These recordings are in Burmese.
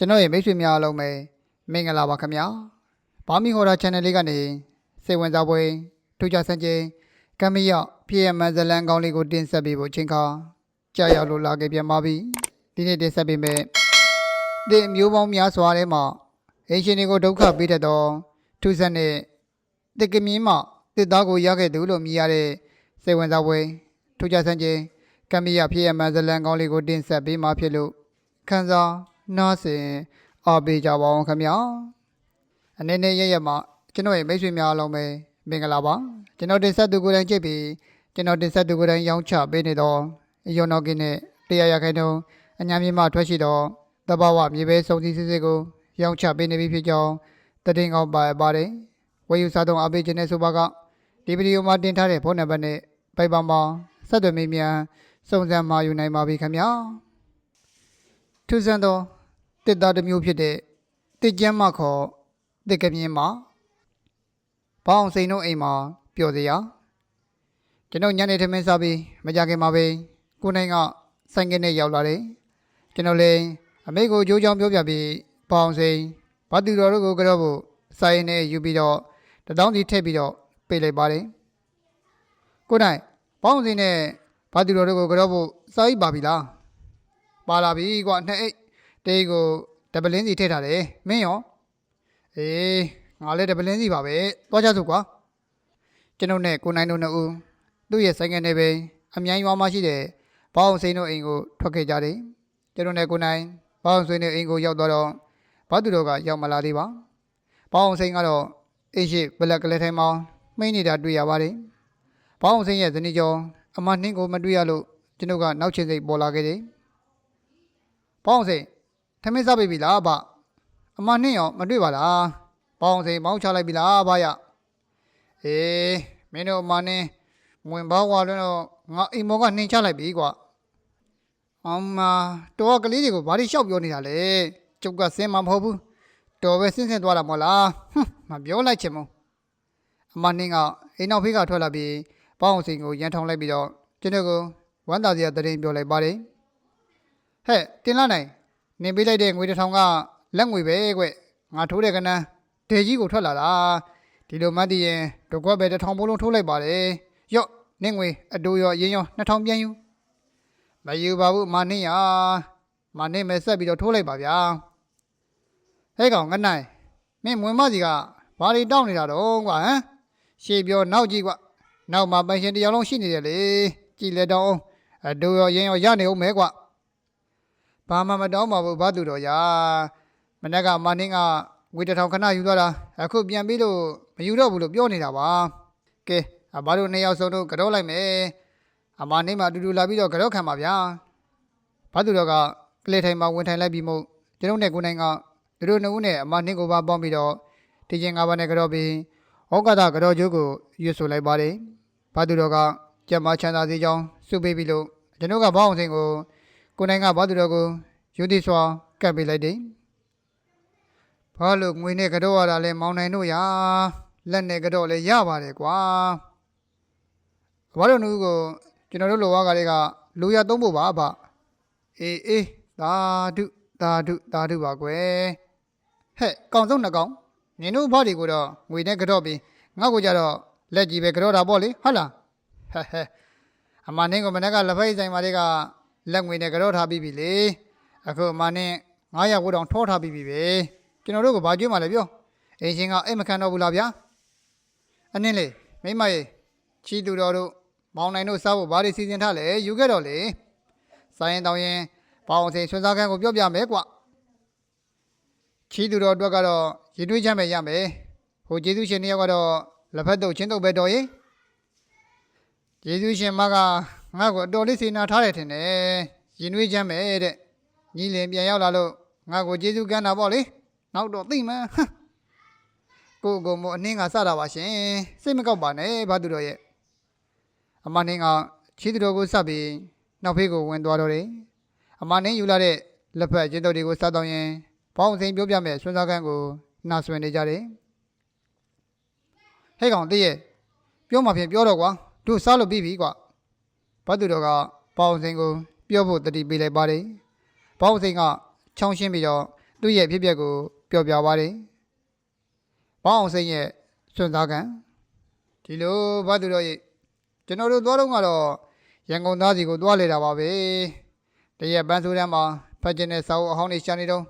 ကျွန်တော်ရဲ့မိတ်ဆွေများအားလုံးပဲမင်္ဂလာပါခင်ဗျာဘာမီဟော်ဒါ channel လေးကနေစိတ်ဝင်စားပွဲထူးခြားစံချိန်ကမ္မရပြည်အမန်ဇလန်ကောင်းလေးကိုတင်ဆက်ပေးဖို့ချိန်ခါကြာရောက်လို့လာခဲ့ပြန်ပါပြီဒီနေ့တင်ဆက်ပေးမယ်ဒီမျိုးပေါင်းများစွာထဲမှာအင်ရှင်တွေကိုဒုက္ခပေးတတ်သောထူးဆန်းတဲ့တစ်ကမြင်းမှတစ်သားကိုရခဲ့သူလို့မြည်ရတဲ့စိတ်ဝင်စားပွဲထူးခြားစံချိန်ကမ္မရပြည်အမန်ဇလန်ကောင်းလေးကိုတင်ဆက်ပေးမှာဖြစ်လို့ခန်းစား နားဆင်အားပေးကြပါအောင်ခင်ဗျာအနေနဲ့ရရမှာကျွန်တော်ရဲ့မိတ်ဆွေများအားလုံးပဲမင်္ဂလာပါကျွန်တော်တင်ဆက်သူကိုယ်တိုင်ကြည့်ပြီးကျွန်တော်တင်ဆက်သူကိုယ်တိုင်ရောင်းချပေးနေတော့ရောနောက်ကင်းနဲ့တရားရခိုင်တုံးအညာမြေမှထွက်ရှိတော့တဘာဝမြေပဲစုံစည်းစစ်စစ်ကိုရောင်းချပေးနေပြီဖြစ်ကြောင်းတည်ငောင်းပါပါတယ်ဝယ်ယူစားတော့အားပေးခြင်းနဲ့ဆိုပါကဒီဗီဒီယိုမှာတင်ထားတဲ့ဖုန်းနံပါတ်နဲ့ပိုက်ပါမှာဆက်သွယ်မိမြန်စုံစမ်းမှာယူနိုင်ပါပြီခင်ဗျာထူးဆန်းသော တစ်သားတစ်မျိုးဖြစ်တဲ့တစ်ကြမ်းမခေါ်တစ်ကပြင်းမှာဘောင်းစိန်တို့အိမ်မှာပျော်စရာကျွန်တော်ညနေထမင်းစားပြီးမကြခင်မှာပဲကိုနိုင်ကဆိုင်ကနဲ့ရောက်လာတယ်ကျွန်တော်လည်းအမေကိုကြိုးချောင်းပြောပြပြီးဘောင်းစိန်ဘာတူတော်တို့ကိုကြော့ဖို့စိုင်းနဲ့ယူပြီးတော့တတောင်းစီထည့်ပြီးတော့ပေးလိုက်ပါတယ်ကိုနိုင်ဘောင်းစိန်နဲ့ဘာတူတော်တို့ကိုကြော့ဖို့စိုင်းပါပြီလားပါလာပြီကွာနှစ်အိတ် တေးကိုဒပလင်းစီထည့်ထားတယ်မင်းရောအေးငါလည်းဒပလင်းစီပါပဲသွားကြစို့ကွာကျွန်ုပ်နဲ့ကိုနိုင်တို့နှစ်ဦးသူ့ရဲ့ဆိုင်ငယ်နဲ့ပဲအမြိုင်ရွာမှာရှိတဲ့ဘောင်းစိန်တို့အိမ်ကိုထွက်ခဲ့ကြတယ်ကျွန်တော်နဲ့ကိုနိုင်ဘောင်းစိန်တို့အိမ်ကိုရောက်တော့တော့ဘာသူတို့ကရောက်မလာသေးပါဘောင်းစိန်ကတော့အိတ်ရှိဘလက်ကလေးထိုင်မောင်းမှိန်းနေတာတွေ့ရပါတယ်ဘောင်းစိန်ရဲ့ဇနီးကျော်အမနှင်းကိုမတွေ့ရလို့ကျွန်ုပ်ကနောက်ချင်စိတ်ပေါ်လာခဲ့တယ်ပေါင်းစိန်ထ မင်းစားပြီလားဗျအမနှင်းရောမတွေ့ပါလားပေါင်းစိန်ပေါင်းချလိုက်ပြီလားဗျရအေးမင်းတို့အမနှင်းဝင်ပေါင်းွာလွန်းတော့ငါအိမ်မောကနှင်းချလိုက်ပြီကွာအမတော်ကလေးတွေကိုဘာလို့ရှောက်ပြောနေတာလဲကျုပ်ကစင်းမှာမဟုတ်ဘူးတော်ပဲစင်းစင်းသွားတာမဟုတ်လားဟွန်းမပြောလိုက်ချင်ဘူးအမနှင်းကအိမ်နောက်ဖေးကထွက်လာပြီးပေါင်းစိန်ကိုရန်ထောင်လိုက်ပြီးတော့ကျွန်တော်ကိုဝမ်းသာစရာတရင်ပြောလိုက်ပါတယ်ဟဲ့တင်လာနိုင် နင်ပေးလိုက်တဲ့ငွေတစ်ထောင်ကလက်ငွေပဲကွငါထိုးတဲ့ကနန်းဒေကြီးကိုထွက်လာတာဒီလိုမှတ်တည်ရင်တော့ကွက်ပဲတစ်ထောင်ပိုးလုံးထိုးလိုက်ပါတယ်ရော့နင့်ငွေအတူရောရင်းရောနှစ်ထောင်ပြန်ယူမယူပါဘူးမနင်းရမနင်းမဲဆက်ပြီးတော့ထိုးလိုက်ပါဗျာဟဲ့ကောင်ငနိုင်မင်းမွင်မစီကဘာတွေတောင်းနေတာတော့ကွာဟမ်ရှေ့ပြောနောက်ကြည့်ကွနောက်မှာပန်ရှင်တစ်ယောက်လုံးရှိနေတယ်လေကြည်လက်တော့အောင်အတူရောရင်းရောရနေအောင်မဲကွ ဘာမှမတောင်းပါဘူးဘာသူတော်ရာမနေ့ကမနင်းကငွေတစ်ထောင်ခဏယူသွားတာအခုပြန်ပြီးလို့မယူတော့ဘူးလို့ပြောနေတာပါကဲအဘာတို့နှစ်ယောက်စုံတို့ကြောလိုက်မယ်အမနင်းမှအတူတူလာပြီးတော့ကြောခံပါဗျာဘာသူတော်ကကလေးထိုင်မှာဝင်ထိုင်လိုက်ပြီးမို့ကျွန်ုပ်နဲ့ကိုနိုင်ကသူတို့နှစ်ဦးနဲ့အမနင်းကိုပါပေါင်းပြီးတော့တည်ချင်း၅ပါးနဲ့ကြောပြီးဩကာသကြောကျိုးကိုရွတ်ဆိုလိုက်ပါတယ်ဘာသူတော်ကကြက်မချမ်းသာစေကြောင်းစုပေးပြီးလို့ကျွန်တော်ကဘောင်းအောင်စင်ကို ကိုနိုင်ကဘာသူတော်ကိုယူသည်စွာကပ်ပေးလိုက်တယ်။ဘာလို့ငွေနဲ့ကတော့ရတာလဲမောင်နိုင်တို့ရာလက်နဲ့ကတော့လဲရပါတယ်ကွာ။ဘာလို့နူးကိုကျွန်တော်တို့လောကကလေးကလူရသုံးဖို့ပါဗျ။အေးအေးသာဓုသာဓုသာဓုပါကွယ်။ဟဲ့ကောင်စုံနှကောင်နင်တို့ဘာတွေကိုတော့ငွေနဲ့ကတော့ပြီးငါ့ကိုကြတော့လက်ကြီးပဲကတော့တာပေါ့လေဟုတ်လားဟဲ့ဟဲ့အမနင်းကမနေ့ကလက်ဖိတ်ဆိုင်မာတွေက လက်ငွေနဲ့ကြောထားပြီးပြီလေအခုအမနဲ့900ဝတ်တောင်ထောထားပြီးပြီပဲကျွန်တော်တို့ကဘာကြွေးမှလဲပြောအင်ရှင်ကအိတ်မခံတော့ဘူးလားဗျာအနည်းလေမိမရေချီတူတော်တို့မောင်နိုင်တို့စားဖို့ဘာတွေစီစဉ်ထားလဲယူခဲ့တော့လေစားရင်တောင်းရင်ဘောင်းစိန်ဆွမ်းစားခန်းကိုပြောပြမယ်ကွချီတူတော်အတွက်ကတော့ရည်တွေးချမ်းပဲရမယ်ဟိုကျေးဇူးရှင်တယောက်ကတော့လက်ဖက်တုပ်ချင်းတုပ်ပဲတော်ရင်ကျေးဇူးရှင်မက ငါ့ကိုအတော်လေးစေနာထားတယ်ထင်တယ်ရင်နှွေးချမ်းပဲတဲ့ညီလင်ပြန်ရောက်လာလို့ငါ့ကိုကျေးဇူးကမ်းတာပေါ့လေနောက်တော့သိမှန်းဟမ်ကိုကိုမအနှင်းကစတာပါရှင်စိတ်မကောက်ပါနဲ့ဘာသူတော်ရဲ့အမနှင်းကချီးသူတော်ကိုစပ်ပြီးနောက်ဖေးကိုဝင်သွားတော့တယ်အမနှင်းယူလာတဲ့လက်ဖက်ကျင်းတုပ်တွေကိုစပ်တော့ရင်ဘောင်းစိန်ပြောပြမဲ့ဆွမ်းစားခန်းကိုနှာဆွင်နေကြတယ်ဟဲ့ကောင်တည့်ရဲ့ပြောမှဖြင့်ပြောတော့ကွာတို့စားလို့ပြီးပြီကွာ ဘတ်သူတော်ကပေါအောင်စိန်ကိုပြောဖို့တတိပေးလိုက်ပါတယ်။ပေါအောင်စိန်ကချောင်းရှင်းပြီးတော့သူ့ရဲ့ဖြစ်ပျက်ကိုပြောပြပါတယ်။ဘောင်းအောင်စိန်ရဲ့စွန့်စားကံဒီလိုဘာသူတော်ရဲ့ကျွန်တော်တို့သွားတော့ကတော့ရန်ကုန်သားစီကိုသွားလေတာပါပဲ။တရက်ပန်းဆိုးတန်းမှာဖတ်ကျင်တဲ့စာအုပ်အဟောင်းတွေရှာနေတော့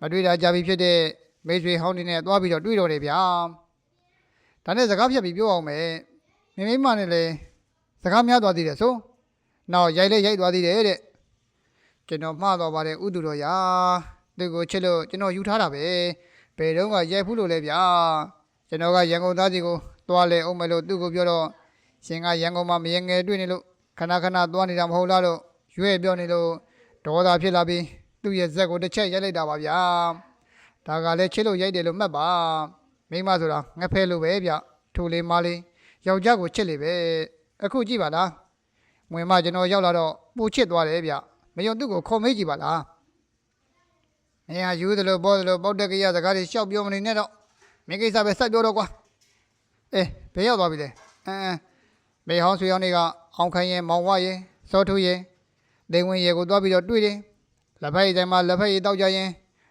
မတွေ့တာကြာပြီဖြစ်တဲ့မိတ်ဆွေဟောင်းတွေနဲ့သွားပြီးတော့တွေ့တော့တယ်ဗျာ။ဒါနဲ့စကားဖြတ်ပြီးပြောအောင်မယ်။မိမိမနဲ့လည်းစကားများသွားသေးတယ်ဆို။ နောက်ရိုက်လဲရိုက်သွားသေးတယ်တဲ့။ကျွန်တော်မှားတော့ပါတယ်ဥတူတော်ရာ။သူကိုချစ်လို့ကျွန်တော်ယူထားတာပဲ။ဘယ်တော့ကရိုက်ဖူးလို့လဲဗျာ။ကျွန်တော်ကရန်ကုန်သားစီကိုသွားလေအောင်မယ်လို့သူ့ကိုပြောတော့ရှင်ကရန်ကုန်မှာမရင်ငယ်တွေ့နေလို့ခဏခဏသွားနေတာမဟုတ်လားလို့ရွေ့ပြောနေလို့ဒေါသဖြစ်လာပြီးသူ့ရဲ့ဇက်ကိုတစ်ချက်ရိုက်လိုက်တာပါဗျာ။ဒါကလည်းချစ်လို့ရိုက်တယ်လို့မှတ်ပါ။မိန်းမဆိုတာငက်ဖဲလို့ပဲဗျ။ထိုလေးမလေးယောက်ျားကိုချစ်လေပဲ။အခုကြည့်ပါလား။ ဝင်မကျွန်တော်ရောက်လာတော့ပူချစ်သွားတယ်ဗျ။မယုံသူ့ကိုခေါ်မေးကြည့်ပါလား။မင်းဟာယူသလိုပေါ်သလိုပေါက်တဲ့ကြရစကားတွေရှောက်ပြောမနေနဲ့တော့မင်းကိစ္စပဲစိုက်ပြောတော့ကွာ။အေးဘယ်ရောက်သွားပြီလဲ။အမ်မေဟောင်းဆွေအောင်တွေကအောင်ခိုင်းရင်မောင်ဝရင်စောထူရင်ဒိန်ဝင်ရေကိုသွားပြီးတော့တွေ့တယ်။လက်ဖက်ရည်တိုင်းမှာလက်ဖက်ရည်တောက်ကြရင်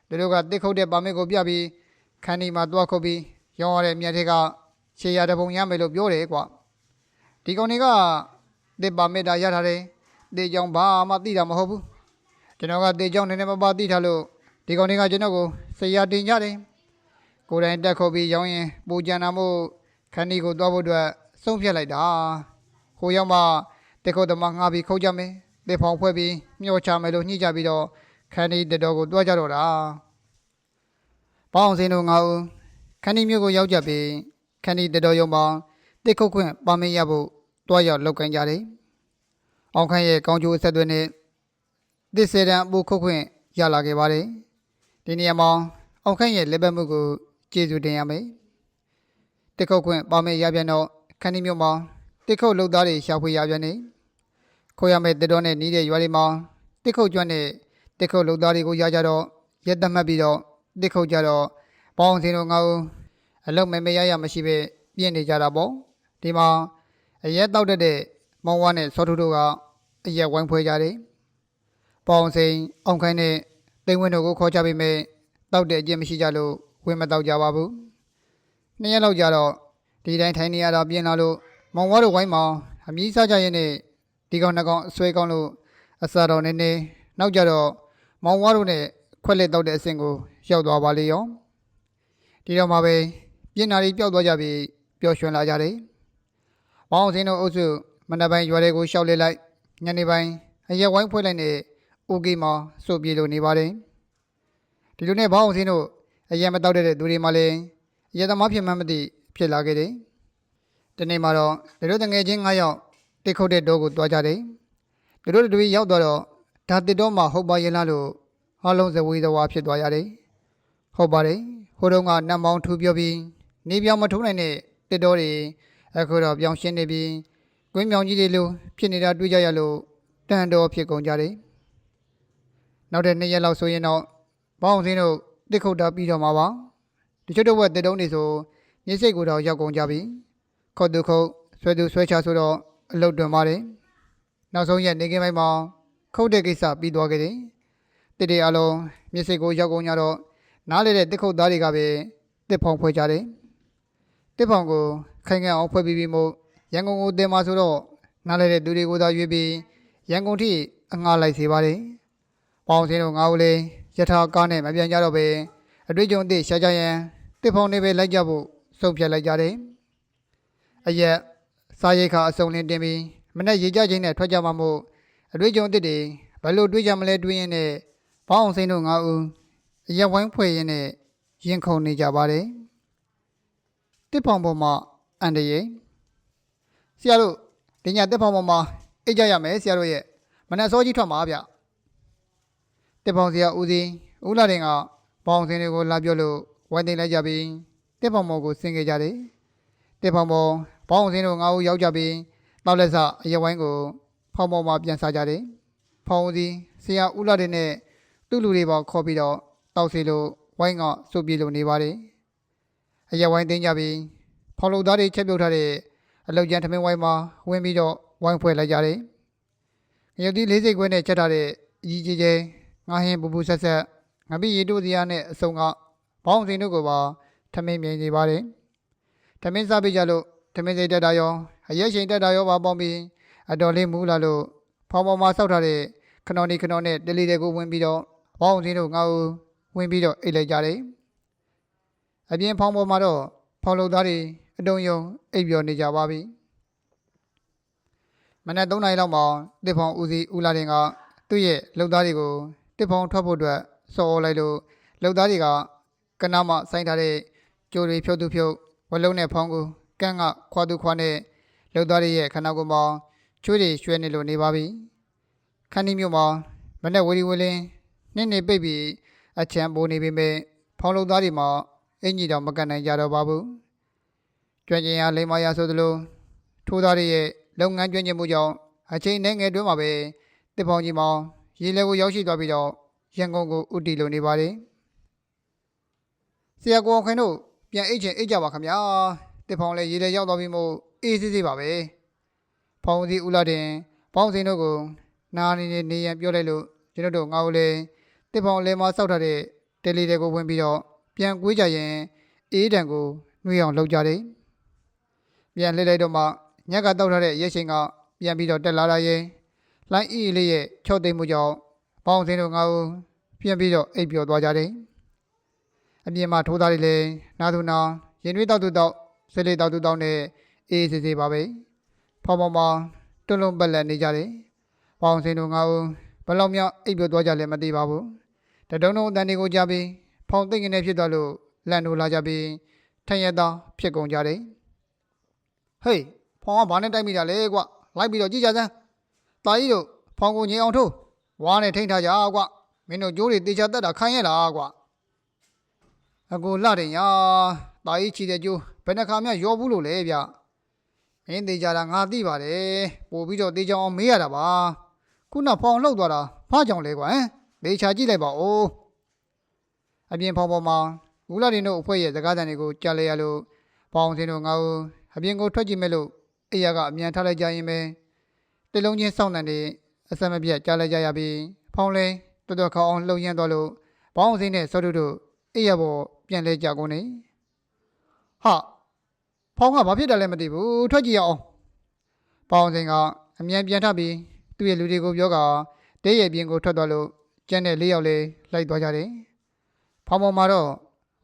သူတို့ကတစ်ခုတ်တဲ့ပါမစ်ကိုပြပြီးခန်းဒီမှာသွားခုတ်ပြီးရောင်းရတဲ့မြတ်တွေကရှေးရတဲ့ပုံရမယ်လို့ပြောတယ်ကွာ။ဒီကောင်တွေက တစ်ပါမစ်တာရထားတယ်။တေကြောင်ဘာမှသိတာမဟုတ်ဘူး။ကျွန်တော်ကတေကြောင်နည်းနည်းမပါသိထားလို့ဒီကောင်တွေကကျွန်တော်ကိုဆရာတင်ကြတယ်။ကိုယ်တိုင်တက်ခုတ်ပြီးရောင်းရင်ပူကြံတာမို့ခန်းဒီကိုသွားဖို့အတွက်ဆုံးဖြတ်လိုက်တာ။ဟိုရောက်မှတက်ခုတ်သမားငါပြီးခုတ်ကြမယ်။တေဖောင်ဖွဲ့ပြီးမျောချမယ်လို့ညှိကြပြီးတော့ခန်းဒီတတော်ကိုတွားကြတော့တာ။ပေါအောင်စင်းတို့ငါဦးခန်းဒီမြို့ကိုရောက်ကြပြီးခန်းဒီတတော်ရုံမှာတက်ခုတ်ခွင့်ပါမရဖို့ တွားရောက်လောက်ကန်ကြတယ်။အောင်ခန့်ရဲ့ကောင်းကျိုးအဆက်အသွယ်နဲ့သစ်စေတံအပူခုတ်ခွင့်ရလာခဲ့ပါတယ်။ဒီနေရာမှာအောင်ခန့်ရဲ့လက်ပတ်မှုကိုကျေးဇူးတင်ရမယ်။တက်ခုတ်ခွင့်ပါမရပြန်တော့ခန်းဒီမြို့မှာတက်ခုတ်လုပ်သားတွေရှာဖွေရပြန်နေ။ခိုးရမယ့်တက်တော်နဲ့နီးတဲ့ရွာတွေမှာတက်ခုတ်ကျွမ်းတဲ့တက်ခုတ်လုပ်သားတွေကိုရကြတော့ရက်သက်မှတ်ပြီးတော့တက်ခုတ်ကြတော့ပေါင်းစင်းတို့ငါ့ဦးအလုံးမဲမဲရရမရှိပဲပြင့်နေကြတာပေါ့။ဒီမှာ အရက်တောက်တတ်တဲ့မောင်ဝါနဲ့စောထုတို့ကအရက်ဝိုင်းဖွဲကြတယ်။ပေါင်းစင်းအောင်ခိုင်းတဲ့တိမ်ဝင်းတို့ကိုခေါ်ကြပြီးမဲ့တောက်တဲ့အကျင့်မရှိကြလို့ဝင်မတောက်ကြပါဘူး။နှစ်ရက်လောက်ကြာတော့ဒီတိုင်းထိုင်နေရတာပြင်လာလို့မောင်ဝါတို့ဝိုင်းမှာအမြည်စားကြရင်နဲ့ဒီကောင်နှကောင်အဆွဲကောင်းလို့အစာတော်နေနေနောက်ကြတော့မောင်ဝါတို့နဲ့ခွက်လက်တောက်တဲ့အဆင့်ကိုရောက်သွားပါလေရောဒီတော့မှပဲပြင်နာရီပျောက်သွားကြပြီးပျော်ရွှင်လာကြတယ်။ မောင်စင်းတို့အုပ်စုမနက်ပိုင်းရွာတွေကိုရှောက်လေလိုက်ညနေပိုင်းအရက်ဝိုင်းဖွဲ့လိုက်နဲ့အိုကေမှာစုပ်ပြေလို့နေပါတယ်။ဒီလိုနဲ့ဘောင်းစင်းတို့အရက်မတောက်တဲ့သူတွေမှလည်းအရက်သမားဖြစ်မှန်းမသိဖြစ်လာခဲ့တယ်။ဒီနေ့မှာတော့ဒီလိုတငယ်ချင်း9ယောက်တိတ်ခုတ်တဲ့တောကိုတွားကြတယ်။ဒီလိုတွေရောက်သွားတော့ဒါတစ်တော့မှဟုတ်ပါရဲ့လားလို့အားလုံးဇဝေဇဝါဖြစ်သွားရတယ်။ဟုတ်ပါတယ်။ဟိုတုန်းကနတ်မောင်းထူပြောပြီးနေပြောင်မထုံးနိုင်တဲ့တစ်တော်တွေ အခုတော့ပြောင်းရှင်းနေပြီးကွင်းမြောင်ကြီးတွေလိုဖြစ်နေတာတွေ့ကြရလို့တန်တော်ဖြစ်ကုန်ကြတယ်။နောက်တဲ့နှစ်ရက်လောက်ဆိုရင်တော့ဘောင်းစင်းတို့တစ်ခုတ်တာပြီးတော့မှာပါ။တချို့တော့ဝက်တစ်တုံးတွေဆိုမျက်စိကိုတော့ရောက်ကုန်ကြပြီ။ခုတ်သူခုတ်ဆွဲသူဆွဲချဆိုတော့အလုတ်တွင်ပါတယ်။နောက်ဆုံးရက်နေကင်းပိုင်းမှာခုတ်တဲ့ကိစ္စပြီးသွားခဲ့တယ်။တစ်တွေအလုံးမျက်စိကိုရောက်ကုန်ကြတော့နားလေတဲ့တစ်ခုတ်သားတွေကပဲတစ်ဖောင်ဖွဲ့ကြတယ်။တစ်ဖောင်ကို ခိုင်ခံအောင်ဖွဲ့ပြီးပြီးမို့ရန်ကုန်ကိုတင်มาဆိုတော့နားလေတဲ့သူတွေကိုသာရွေးပြီးရန်ကုန်ထိအငှားလိုက်စေပါတယ်။ပေါင်စင်းတို့ငါ့ဦးလေးယထာကားနဲ့မပြန်ကြတော့ပဲအတွေ့အကြုံအသစ်ရှာကြရန်တစ်ဖောင်တွေပဲလိုက်ကြဖို့ဆုံးဖြတ်လိုက်ကြတယ်။အရက်စားရိတ်ခါအစုံလင်းတင်ပြီးမနေ့ရေကြချင်းနဲ့ထွက်ကြမှာမို့အတွေ့အကြုံအသစ်တွေဘယ်လိုတွေးကြမလဲတွေးရင်နဲ့ဘောင်းစင်းတို့ငါ့ဦးအရက်ဝိုင်းဖွဲ့ရင်းနဲ့ရင်ခုန်နေကြပါတယ်။တစ်ဖောင်ပေါ်မှာ အန်တရေဆရာတို့ဒီညတစ်ဖောင်ပေါ်မှာအိတ်ကြရမယ်ဆရာတို့ရဲ့မနက်စောကြီးထွက်မှာဗျတစ်ဖောင်ဆရာဦးစီးဦးလာတင်ကဘောင်စင်းတွေကိုလာပြောလို့ဝိုင်းသိမ်းလိုက်ကြပြီးတစ်ဖောင်ပေါ်ကိုဆင်းခဲ့ကြတယ်တစ်ဖောင်ပေါ်ဘောင်စင်းတို့ငါးဦးရောက်ကြပြီးတောက်လက်စအရက်ဝိုင်းကိုဖောင်ပေါ်မှာပြန်စားကြတယ်ဖောင်ဦးစီးဆရာဦးလာတင်နဲ့သူ့လူတွေပါခေါ်ပြီးတော့တောက်စီလို့ဝိုင်းကစုပ်ပြေလို့နေပါတယ်အရက်ဝိုင်းသိမ်းကြပြီး ဖောင်လုံသားတွေချက်ပြုတ်ထားတဲ့အလောက်ကျန်ထမင်းဝိုင်းမှာဝင်ပြီးတော့ဝိုင်းဖွဲ့လိုက်ကြတယ်ငရုတ်သီးလေးစိတ်ခွဲနဲ့ချက်ထားတဲ့အကြီးကြီးကျယ်ငါဟင်းပူပူဆက်ဆက်ငပိရီတို့စီယာနဲ့အစုံကဘောင်းစင်တို့ကိုပါထမင်းမြင်နေပါတယ်ထမင်းစားပြကြလို့ထမင်းစိတ်တက်တာရောအရက်ချိန်တက်တာရောပါပေါင်းပြီးအတော်လေးမူးလာလို့ဖောင်ပေါ်မှာစောက်ထားတဲ့ခနော်နီခနော်နဲ့တလီတွေကိုဝင်ပြီးတော့ဘောင်းစင်တို့ငါ့ကိုဝင်ပြီးတော့အိတ်လိုက်ကြတယ်အပြင်ဖောင်ပေါ်မှာတော့ဖောင်လုံသားတွေ အတုံယုံအိပ်ပျော်နေကြပါပြီမနက်3နာရီလောက်မှာတစ်ဖောင်ဦးစီးဦးလာတင်ကသူ့ရဲ့လုံသားတွေကိုတစ်ဖောင်ထွက်ဖို့အတွက်စော်လိုက်လို့လုံသားတွေကကနာမစိုင်းထားတဲ့ကြိုတွေဖြုတ်သူဖြုတ်ဝလုံးနဲ့ဖောင်းကိုကန်းကခွာသူခွာနဲ့လုံသားတွေရဲ့ခနာကိုမောင်းချွေးတွေရွှဲနေလို့နေပါပြီခန်းဒီမြို့မှာမနက်ဝီဒီဝီလင်းနင်းနေပိတ်ပြီးအချမ်းပိုးနေပေမဲ့ဖောင်းလုံသားတွေမှာအင်ကြီးတော့မကန်နိုင်ကြတော့ပါဘူး ကျွမ်းကျင်ရလိမ္မာရဆိုသလိုထိုးသားတွေရဲ့လုပ်ငန်းကျွမ်းကျင်မှုကြောင့်အချိန်နဲ့ငယ်တွင်းမှာပဲတစ်ပေါင်ကြီးမောင်ရေလဲကိုရောက်ရှိသွားပြီးတော့ရန်ကုန်ကိုဥတီလိုနေပါတယ်ဆရာကောခင်တို့ပြန်အိတ်ချင်အိတ်ကြပါခင်ဗျာတစ်ပေါင်လည်းရေလဲရောက်သွားပြီးမို့အေးစစ်စစ်ပါပဲဖောင်စီဦးလာတင်ပေါင်းစင်တို့ကိုနာနေနေနေရန်ပြောလိုက်လို့ကျွန်တော်တို့ငါ့ကိုလေတစ်ပေါင်လဲမဆောက်ထားတဲ့တယ်လီတွေကိုဝင်ပြီးတော့ပြန်ကွေးကြရင်အေးတံကိုနှွေးအောင်လုပ်ကြတယ် ပြန်လှည့်လိုက်တော့မှညက်ကတောက်ထားတဲ့ရက်ချိန်ကပြန်ပြီးတော့တက်လာလာရင်လိုင်းအီအီလေးရဲ့ချော့သိမ်းမှုကြောင့်ပေါင်းစင်းတို့ငါ့ကိုပြန်ပြီးတော့အိပ်ပျော်သွားကြတယ်အပြင်မှာထိုးသားတွေလည်းနာသူနာရင်တွေးတောက်သူတောက်ဆဲလေးတောက်သူတောက်နဲ့အေးအေးဆေးဆေးပါပဲဖောင်းဖောင်းမှာတွန်းလုံးပက်လက်နေကြတယ်ပေါင်းစင်းတို့ငါ့ကိုဘယ်လောက်များအိပ်ပျော်သွားကြလဲမသိပါဘူးတတုံးတုံးအတန်တွေကိုကြားပြီးဖောင်းသိမ့်ကနေဖြစ်သွားလို့လန့်လို့လာကြပြီးထက်ရသားဖြစ်ကုန်ကြတယ် ဟေးဖောင်ကဘာနဲ့တိုက်မိတာလဲကွလိုက်ပြီးတော့ကြည့်ကြစမ်းတာကြီးတို့ဖောင်ကိုငြိမ်အောင်ထိုးဝါနဲ့ထိန်းထားကြကွမင်းတို့ကြိုးတွေတေချာတက်တာခိုင်းရလားကွအကိုလှတယ်ညာတာကြီးချီတဲ့ကြိုးဘယ်နှခါမှရောဘူးလို့လဲဗျမင်းတေချာတာငါသိပါတယ်ပို့ပြီးတော့တေချာအောင်မေးရတာပါခုနဖောင်လှုပ်သွားတာဘာကြောင့်လဲကွဟမ်တေချာကြည့်လိုက်ပါဦးအပြင်ဖောင်ပေါ်မှာဦးလာတင်တို့အဖွဲ့ရဲ့စကားသံတွေကိုကြားလိုက်ရလို့ပေါအောင်စင်းတို့ငါ့ကို အပြင်ကိုထွက်ကြည့်မဲ့လို့အိယာကအမြန်ထားလိုက်ကြရင်ပဲတလုံးချင်းစောင့်နေတဲ့အစမပြတ်ကြားလိုက်ကြရပြီးဖောင်းလဲတော်တော်ခေါအောင်လှုပ်ရမ်းသွားလို့ဘောင်းစင်းနဲ့စောတုတို့အိယာပေါ်ပြန်လဲကြကုန်နေဟာဖောင်းကဘာဖြစ်တယ်လဲမသိဘူးထွက်ကြည့်ရအောင်ဘောင်းစင်းကအမြန်ပြန်ထပြီးသူ့ရဲ့လူတွေကိုပြောကတဲရဲ့ပြင်ကိုထွက်သွားလို့ကျန်တဲ့လေးယောက်လေးလိုက်သွားကြတယ်ဖောင်းပေါ်မှာတော့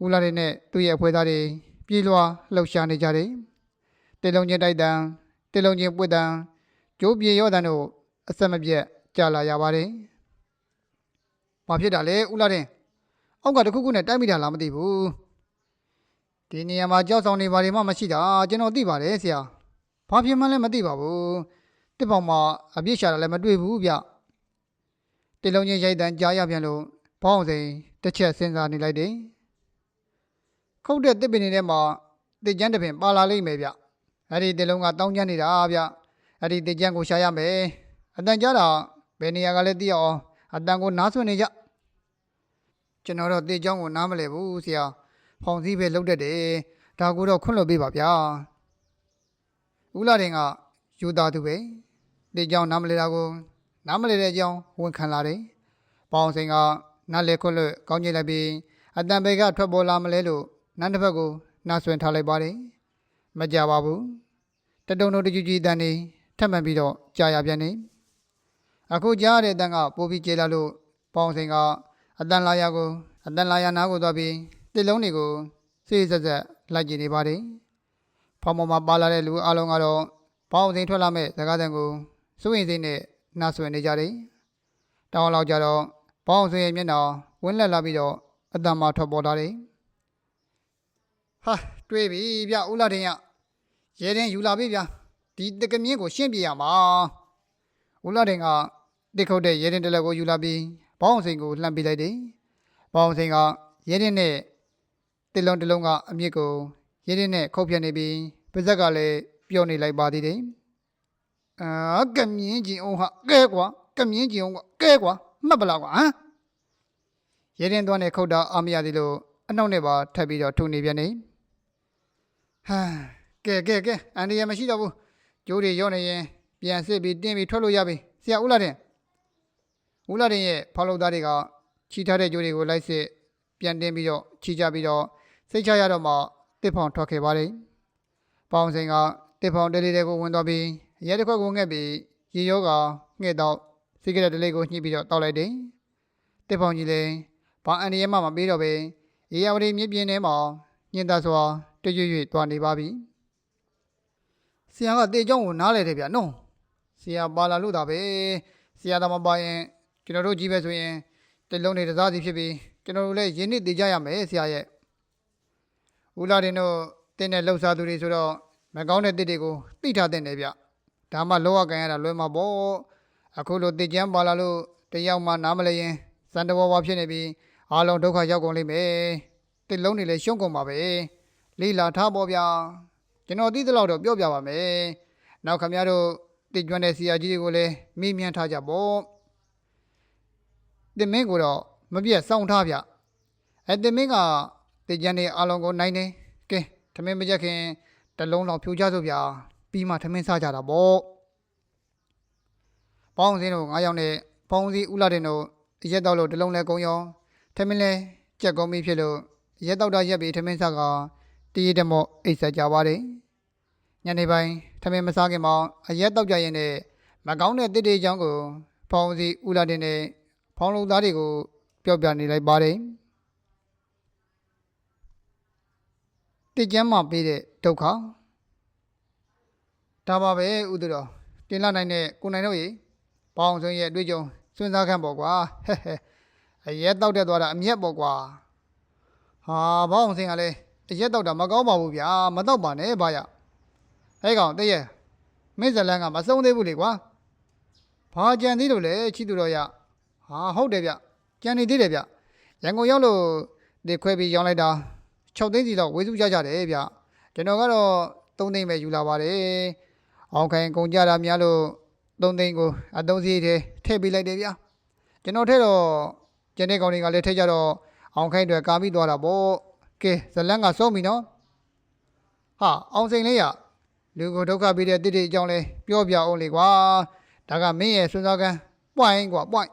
ဦးလာတဲ့နဲ့သူ့ရဲ့အဖွဲသားတွေပြေးလွှာလှုပ်ရှားနေကြတယ် တေလုံးချင်းတိုက်တန်တေလုံးချင်းပွတ်တန်ကျိုးပြေရောတန်တို့အဆက်မပြတ်ကြာလာရပါတယ်။ဘာဖြစ်တာလဲဦးလာတင်အောက်ကတခုခုနဲ့တိုက်မိတာလားမသိဘူး။ဒီနေရာမှာကြောက်ဆောင်နေပါလေမှမရှိတာကျွန်တော်သိပါတယ်ဆရာ။ဘာဖြစ်မှန်းလည်းမသိပါဘူး။တစ်ပေါင်မှာအပြစ်ရှာတာလည်းမတွေ့ဘူးဗျ။တေလုံးချင်းရိုက်တန်ကြားရပြန်လို့ဘောင်းစိန်တစ်ချက်စဉ်းစားနေလိုက်တယ်။ခုတ်တဲ့တစ်ပင်တွေထဲမှာတစ်ကြမ်းတစ်ပင်ပါလာလိမ့်မယ်ဗျ။ အဲ့ဒီတလုံးကတောင်းကျမ်းနေတာဗျအဲ့ဒီတေကျန်းကိုရှာရမယ်အတန်ကြားတာဘယ်နေရာကလဲသိရအောင်အတန်ကိုနားဆွနေကြကျွန်တော်တော့တေချောင်းကိုနားမလဲဘူးဆရာဖောင်စည်းပဲလုတ်တတ်တယ်ဒါကိုတော့ခွင့်လွှတ်ပေးပါဗျာဦးလာတင်ကယူသားသူပဲတေချောင်းနားမလဲတာကိုနားမလဲတဲ့အကြောင်းဝန်ခံလာတယ်ပေါအောင်စိန်ကနားလေခွင့်လွှတ်ကောင်းကြည့်လိုက်ပြီးအတန်ပေကထွက်ပေါ်လာမလဲလို့နန်းတစ်ဖက်ကိုနားဆွင်ထားလိုက်ပါတယ်မကြပါဘူး တတုံတို့တကြူကြီးတန်နေထပ်မှန်ပြီးတော့ကြာရပြန်နေအခုကြားရတဲ့အတန်ကပိုးပြီးကျေလာလို့ပေါအောင်စိန်ကအတန်လာရကိုအတန်လာရနားကိုသွားပြီးတစ်လုံးတွေကိုစိတ်ဆက်ဆက်လိုက်ကြည့်နေပါတယ်ဖောင်ပေါ်မှာပါလာတဲ့လူအလုံးကတော့ပေါအောင်စိန်ထွက်လာမဲ့ဇကားတန်ကိုစိုးရင်စိတ်နဲ့နှာဆွေနေကြတယ်တောင်းလောက်ကြတော့ပေါအောင်စိန်ရဲ့မျက်နှာဝင်းလက်လာပြီးတော့အတန်မှထွက်ပေါ်လာတယ်ဟာတွေးပြီဗျဦးလာတင်ရ ရဲ den ယူလာပြီဗျာဒီတကမြင်းကိုရှင်းပြရမှာဦးလာတင်ကတစ်ခုတ်တဲ့ရဲ den တစ်လက်ကိုယူလာပြီးဘောင်းစိန်ကိုလှမ်းပြလိုက်တယ်ဘောင်းစိန်ကရဲ den နဲ့တစ်လုံးတစ်လုံးကအမြစ်ကိုရဲ den နဲ့ခုတ်ပြနေပြီးပါဇက်ကလည်းပြောနေလိုက်ပါသေးတယ်အာကမြင်းကြီးအောင်ဟာကဲကွာကမြင်းကြီးအောင်ကကဲကွာမှတ်ပလားကွာဟမ်ရဲ den သွားနေခုတ်တာအာမရသေးလို့အနှောက်နဲ့ပါထပ်ပြီးတော့ထုံနေပြန်နေဟာ ကဲကဲကဲအန်ဒီရမရှိတော့ဘူးကျိုးတွေရော့နေရင်ပြန်စစ်ပြီးတင်းပြီးထွက်လို့ရပြီဆရာဦးလာတင်ဦးလာတင်ရဲ့ဖောက်လို့သားတွေကချီထားတဲ့ကြိုးတွေကိုလိုက်စစ်ပြန်တင်းပြီးတော့ချီကြပြီးတော့စိတ်ချရတော့မှတစ်ဖောင်ထွက်ခဲ့ပါတယ်။ပေါင်းစင်ကတစ်ဖောင်တလေးတွေကိုဝင်သွားပြီးရဲတစ်ခွက်ကိုငှက်ပြီးရေရောကငှက်တော့စိတ်ကလေးတလေးကိုညှိပြီးတော့တောက်လိုက်တယ်။တစ်ဖောင်ကြီးလည်းဘာအန်ဒီရဲမှမပေးတော့ပဲရေရဝတီမြစ်ပြင်းထဲမှာညင်သာစွာတွေ့ရွ၍တွားနေပါပြီ။ ဆရာကတေချောင်းကိုနားလေတယ်ဗျာနော်ဆရာပါလာလို့ဒါပဲဆရာသာမပါရင်ကျွန်တော်တို့ကြီးပဲဆိုရင်တလုံးတွေတစားစီဖြစ်ပြီးကျွန်တော်တို့လည်းယင်းနှစ်တေကြရမယ်ဆရာရဲ့ဦးလာတင်တို့တင်းတဲ့လှုပ်ရှားသူတွေဆိုတော့မကောင်းတဲ့တစ်တွေကိုသိထားတဲ့နေဗျဒါမှလောကကံရတာလွဲမှာပေါ့အခုလိုတေချမ်းပါလာလို့တယောက်မှနားမလဲရင်စံတဘောဘဖြစ်နေပြီးအားလုံးဒုက္ခရောက်ကုန်လိမ့်မယ်တစ်လုံးတွေလည်းရှုံးကုန်ပါပဲလိလာထားပေါ့ဗျာ ကျွန်တော်သိသလောက်တော့ပြောပြပါမယ်။နောက်ခမရတို့တည်ကျွမ်းတဲ့ဆရာကြီးတွေကိုလည်းမေးမြန်းထားကြပေါ့။တင်မင်းကိုတော့မပြတ်စောင့်ထားဗျ။အဲတင်မင်းကတည်ကြမ်းတဲ့အားလုံးကိုနိုင်နေ။ကဲထမင်းမကြက်ခင်တလုံးလောက်ဖြိုချစို့ဗျာ။ပြီးမှထမင်းစားကြတာပေါ့။ပေါင်းစင်းတို့9ယောက်နဲ့ပေါင်းစည်းဦးလာတဲ့တို့ရက်တော့လို့တလုံးလဲကုံရောထမင်းလဲကြက်ကုံပြီးဖြစ်လို့ရက်တော့တာရက်ပြီးထမင်းစားက တည်ရတဲ့မော့အိတ်ဆက်ကြပါတယ်ညနေပိုင်းထမင်းမစားခင်မှာအရက်တော့ကြရင်နဲ့မကောင်းတဲ့တစ်တေချောင်းကိုပေါင်းစည်းဦးလာတဲ့နဲ့ဖောင်းလုံးသားတွေကိုပြောပြနေလိုက်ပါတယ်တစ်ကျမ်းမှပေးတဲ့ဒုက္ခဒါပါပဲဥဒတော်တင်လာနိုင်တဲ့ကိုနိုင်တို့ရေပေါင်းစွန်းရဲ့အတွေ့အကြုံစွန့်စားခံပေါ့ကွာဟဲ့ဟဲ့အရက်တောက်တက်သွားတာအမျက်ပေါ့ကွာဟာဘောင်းစင်ကလည်း အရက်တောက်တာမကောင်းပါဘူးဗျာမတော့ပါနဲ့ဗျာဟဲ့ကောင်တည့်ရဲ့မင်းဇလန်ကမဆုံးသေးဘူးလေကွာဘာကြံသေးလို့လဲချီသူတော်ရဟာဟုတ်တယ်ဗျကြံနေသေးတယ်ဗျရန်ကုန်ရောက်လို့ဒီခွဲပြီးရောင်းလိုက်တာ6သိန်းစီတော့ဝေစုကြကြတယ်ဗျကျွန်တော်ကတော့3သိန်းပဲယူလာပါတယ်အောင်ခိုင်ကုန်ကြတာများလို့3သိန်းကိုအသုံးစည်းထဲထည့်ပေးလိုက်တယ်ဗျာကျွန်တော်ထည့်တော့ကျန်တဲ့ကောင်တွေကလည်းထည့်ကြတော့အောင်ခိုင်တွေကာမိသွားတာပေါ့ ကဲဇလန်းကစုံပြီနော်ဟာအောင်စိန်လေးရလူကိုဒုက္ခပေးတဲ့တိတိအကြောင်းလဲပြောပြအောင်လေကွာဒါကမင်းရဲ့စွန်းစားကန်းပွိုင်းကွာပွိုင်း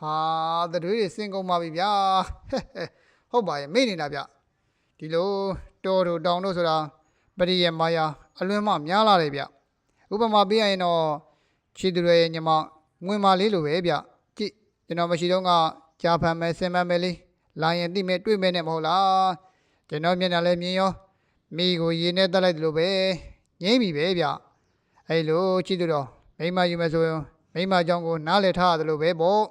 ဟာတတွေးတွေစင်ကုန်ပါပြီဗျာဟဲ့ဟဲ့ဟုတ်ပါရဲ့မေ့နေတာဗျဒီလိုတော်တို့တောင်တို့ဆိုတာပရိယမာယာအလွန်မှများလာတယ်ဗျဥပမာပေးရရင်တော့ချီသူတွေရဲ့ညီမငွေမာလေးလိုပဲဗျကြည့်ကျွန်တော်မရှိတော့ကကြာဖန်မယ်ဆင်မမယ်လေး လာရင်တိမဲ့တွေ့မဲ့နဲ့မဟုတ်လားကျွန်တော်မျက်နှာလည်းမြင်ရောမိကိုရေနဲ့တက်လိုက်တယ်လို့ပဲငိမ့်ပြီပဲဗျအဲ့လိုချီသူတော့မိမယူမယ်ဆိုရင်မိမကြောင့်ကိုနားလည်ထားရတယ်လို့ပဲပေါ့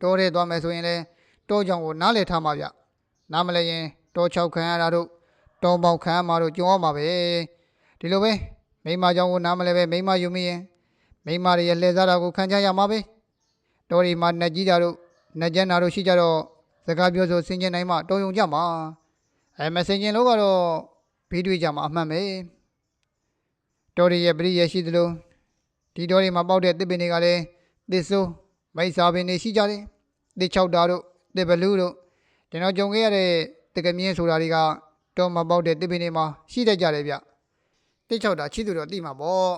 တိုးရဲသွားမယ်ဆိုရင်လည်းတိုးကြောင့်ကိုနားလည်ထားမှာဗျနားမလဲရင်တိုးချောက်ခံရတာတို့တောပေါက်ခံရမှာတို့ကြုံရမှာပဲဒီလိုပဲမိမကြောင့်ကိုနားမလဲပဲမိမယူမရင်မိမတွေရဲ့လှည့်စားတာကိုခံကြရမှာပဲတော်ဒီမှာနှက်ကြီးတာတို့ နှက်ကျန်းတာတို့ရှိကြတော့စကားပြောဆိုဆင်ကျင်နိုင်မှတော်ယုံကြမှာအဲမဆင်ကျင်လို့ကတော့ပြီးတွေ့ကြမှာအမှန်ပဲတော်ဒီရဲ့ပရိရဲ့ရှိသလိုဒီတော်ဒီမှာပေါက်တဲ့တစ်ပင်တွေကလည်းသစ်ဆိုးမိတ်စာပင်တွေရှိကြတယ်တစ်ချောက်တာတို့တစ်ဘလူးတို့ကျွန်တော်ကြုံခဲ့ရတဲ့တကမြင်းဆိုတာတွေကတော့မပေါက်တဲ့တစ်ပင်တွေမှာရှိတတ်ကြတယ်ဗျတစ်ချောက်တာချီသူတော့တိမှာပေါ့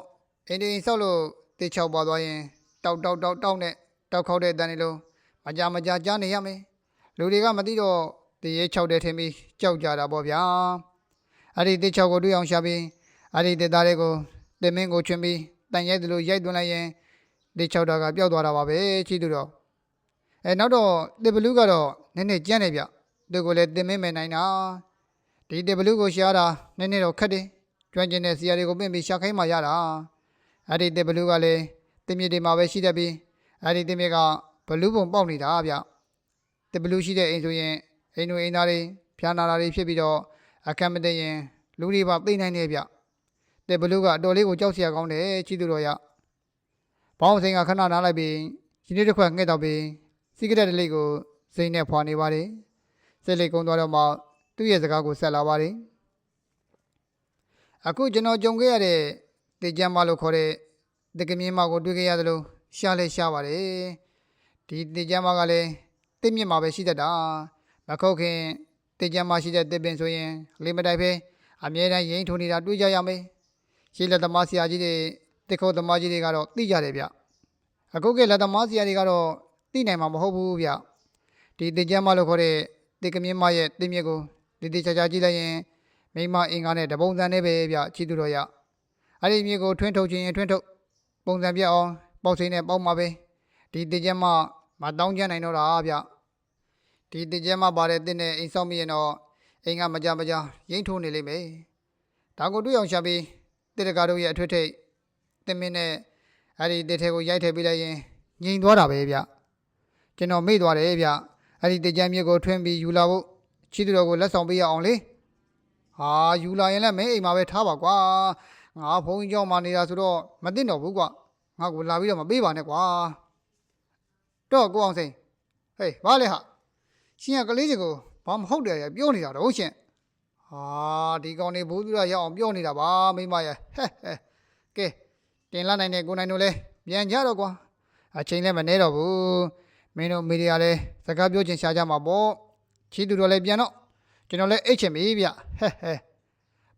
အင်းတင်းဆောက်လို့တစ်ချောက်ပါသွားရင်တောက်တောက်တောက်တောက်နဲ့တောက်ခေါက်တဲ့အတန်းတွေလုံး မကြမကြကြားနေရမယ်လူတွေကမသိတော့တရေချောက်တဲ့ထင်ပြီးကြောက်ကြတာပေါ့ဗျာအဲ့ဒီတစ်ချောက်ကိုတွေ့အောင်ရှာပြီးအဲ့ဒီတစ်သားတွေကိုတင်မင်းကိုချွင်ပြီးတန်ရိုက်သလိုရိုက်သွင်းလိုက်ရင်တစ်ချောက်တာကပျောက်သွားတာပါပဲချီသူတော့အဲနောက်တော့တစ်ဘလူးကတော့နည်းနည်းကြမ်းနေဗျသူကိုလည်းတင်မင်းမယ်နိုင်တာဒီတစ်ဘလူးကိုရှားတာနည်းနည်းတော့ခက်တယ်ကျွမ်းကျင်တဲ့စီယာတွေကိုပင့်ပြီးရှာခိုင်းမှရတာအဲ့ဒီတစ်ဘလူးကလည်းတင်မြေတွေမှာပဲရှိတတ်ပြီးအဲ့ဒီတင်မြေက ဘလူးပုံပေါက်နေတာဗျတစ်ဘလူးရှိတဲ့အိမ်ဆိုရင်အိမ်တို့အိမ်သားတွေဖျားနာတာတွေဖြစ်ပြီးတော့အခက်မသိရင်လူတွေပါသိနိုင်နေဗျတစ်ဘလူးကအတော်လေးကိုကြောက်စရာကောင်းတယ်ချီသူတော်ရဘောင်းစိန်ကခဏနားလိုက်ပြီးဒီနေ့တစ်ခွက်ငှက်တော့ပြီးစီကရက်တလေးကိုစိန်နဲ့ဖွာနေပါတယ်စိတ်လေးကုန်းသွားတော့မှသူ့ရဲ့စကားကိုဆက်လာပါတယ်အခုကျွန်တော်ကြုံခဲ့ရတဲ့တေချမ်းမလို့ခေါ်တဲ့တကမြင်းမကိုတွေ့ခဲ့ရသလိုရှားလဲရှားပါတယ် ဒီတေချမ်းမကလည်းတစ်မြင့်မှာပဲရှိတတ်တာမခုတ်ခင်တေချမ်းမရှိတဲ့တစ်ပင်ဆိုရင်လေးမတိုက်ပဲအမြဲတမ်းရင်ထုံနေတာတွေ့ကြရမယ်ရှေးလက်သမားဆရာကြီးတွေတစ်ခုတ်သမားကြီးတွေကတော့သိကြတယ်ဗျအခုကလက်သမားဆရာတွေကတော့သိနိုင်မှာမဟုတ်ဘူးဗျဒီတင်ကြမ်းမလို့ခေါ်တဲ့တေကမြင်းမရဲ့တင်းမြစ်ကိုဒီတိချာချာကြည့်လိုက်ရင်မိမအင်္ဂါနဲ့တပုံစံနဲ့ပဲဗျချီသူတော်ရအဲ့ဒီမြစ်ကိုထွင်းထုတ်ခြင်းရင်ထွင်းထုတ်ပုံစံပြအောင်ပေါက်စိမ်းနဲ့ပေါက်မှာပဲဒီတင်ကြမ်းမ မတောင်းကျနိုင်တော့တာဗျဒီတည်ကျဲမှာပါတဲ့တင်းနဲ့အိမ်ဆောင်မိရင်တော့အိမ်ကမကြမကြရိမ့်ထိုးနေလိမ့်မယ်ဒါကိုတွေ့အောင်ရှာပြီးတိရကာတို့ရဲ့အထွတ်ထိပ်တင်းမင်းနဲ့အဲ့ဒီတိထဲကိုရိုက်ထည့်ပေးလိုက်ရင်ငြိမ်သွားတာပဲဗျကျွန်တော်မေ့သွားတယ်ဗျအဲ့ဒီတည်ကျဲမြစ်ကိုထွင်းပြီးယူလာဖို့ချီသူတော်ကိုလက်ဆောင်ပေးရအောင်လေဟာယူလာရင်လည်းမင်းအိမ်မှာပဲထားပါကွာငါဖုန်းကြောင်းမှနေတာဆိုတော့မသိတော့ဘူးကွာငါ့ကိုလာပြီးတော့မပေးပါနဲ့ကွာ တော့ကိုအောင်စိန်ဟေးဘာလဲဟာရှင်ကကလေးကြီးကိုဘာမဟုတ်တယ်ရပြောနေတာတော့ရှင်ဟာဒီကောင်နေဘူးသူရရအောင်ပြောနေတာပါမိမရဲ့ဟဲ့ဟဲ့ကဲတင်လာနိုင်တဲ့ကိုနိုင်တို့လဲပြန်ကြတော့ကွာအချိန်လည်းမနေတော့ဘူးမင်းတို့မိဒီယာလဲစကားပြောချင်ရှားကြမှာပေါ့ချီသူတို့လည်းပြန်တော့ကျွန်တော်လည်းအိတ်ချင်ပြီဗျဟဲ့ဟဲ့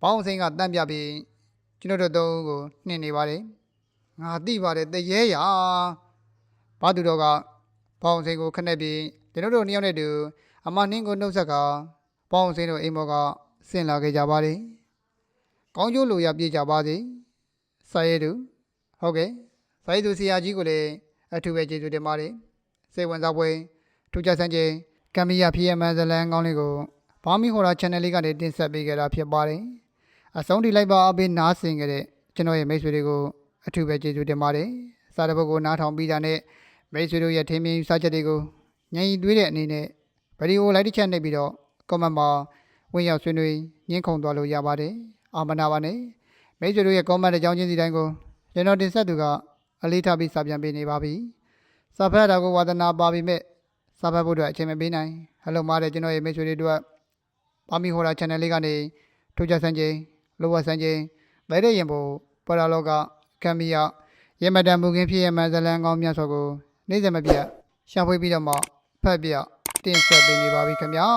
ဘောင်းစိန်ကတန့်ပြပြီးကျွန်တော်တို့သုံးကိုနှင်နေပါတယ်ငါသိပါတယ်တရေရဘာသူတော်က ဘောင်းစိန်ကိုခနဲ့ပြီးကျွန်တော်တို့နှစ်ယောက်နဲ့တူအမနှင်းကိုနှုတ်ဆက်ကဘောင်းစိန်တို့အိမ်ဘော်ကဆင်လာခဲ့ကြပါတယ်ကောင်းကျိုးလိုရပြေးကြပါစေဆာရဲတူဟုတ်ကဲ့ဆာရဲတူဆရာကြီးကိုလည်းအထူးပဲကျေးဇူးတင်ပါတယ်စိတ်ဝင်စားပွဲထူးခြားဆန်းခြင်းကမ်မီယာ PM ဇလန်ကောင်းလေးကိုဘာမီဟိုရာ channel လေးကနေတင်ဆက်ပေးကြတာဖြစ်ပါတယ်။အဆုံးထိလိုက်ပါအပေးနားဆင်ကြတဲ့ကျွန်တော်ရဲ့မိတ်ဆွေတွေကိုအထူးပဲကျေးဇူးတင်ပါတယ်။စာတပုတ်ကိုနားထောင်ပြီးတာနဲ့ မိတ်ဆွေတို့ရဲ့ထင်မြင်ယူဆချက်တွေကိုညင်သွေးတဲ့အနေနဲ့ဗီဒီယိုလိုက်တစ်ချက်နှိပ်ပြီးတော့ comment မှာဝင်ရောက်ဆွေးနွေးညှင်းခုန်သွားလို့ရပါတယ်။အာမနာပါနဲ့။မိတ်ဆွေတို့ရဲ့ comment အကြောင်းချင်းစီတိုင်းကိုကျွန်တော်တင်ဆက်သူကအလေးထားပြီးစာပြန်ပေးနေပါပြီ။စာဖတ်တာကိုဝါသနာပါပြီမဲ့စာဖတ်ဖို့အတွက်အချိန်မပေးနိုင်။ဟယ်လိုမားတဲ့ကျွန်တော်ရဲ့မိတ်ဆွေတွေတို့ကပါမီဟိုရာ channel လေးကနေထိုးကြဆန်းချင်းလောဝဆန်းချင်းဗဲတဲ့ရင်ပေါ်ပရာလောကကမ်မီယာရေမတန်မူခင်းဖြစ်ရမှန်ဇလန်ကောင်းမြတ်စွာကို နေ့စဉ်မပြတ်ရှာဖွေပြီးတော့မှဖတ်ပြတင်ဆက်ပေးနေပါပြီခင်ဗျာ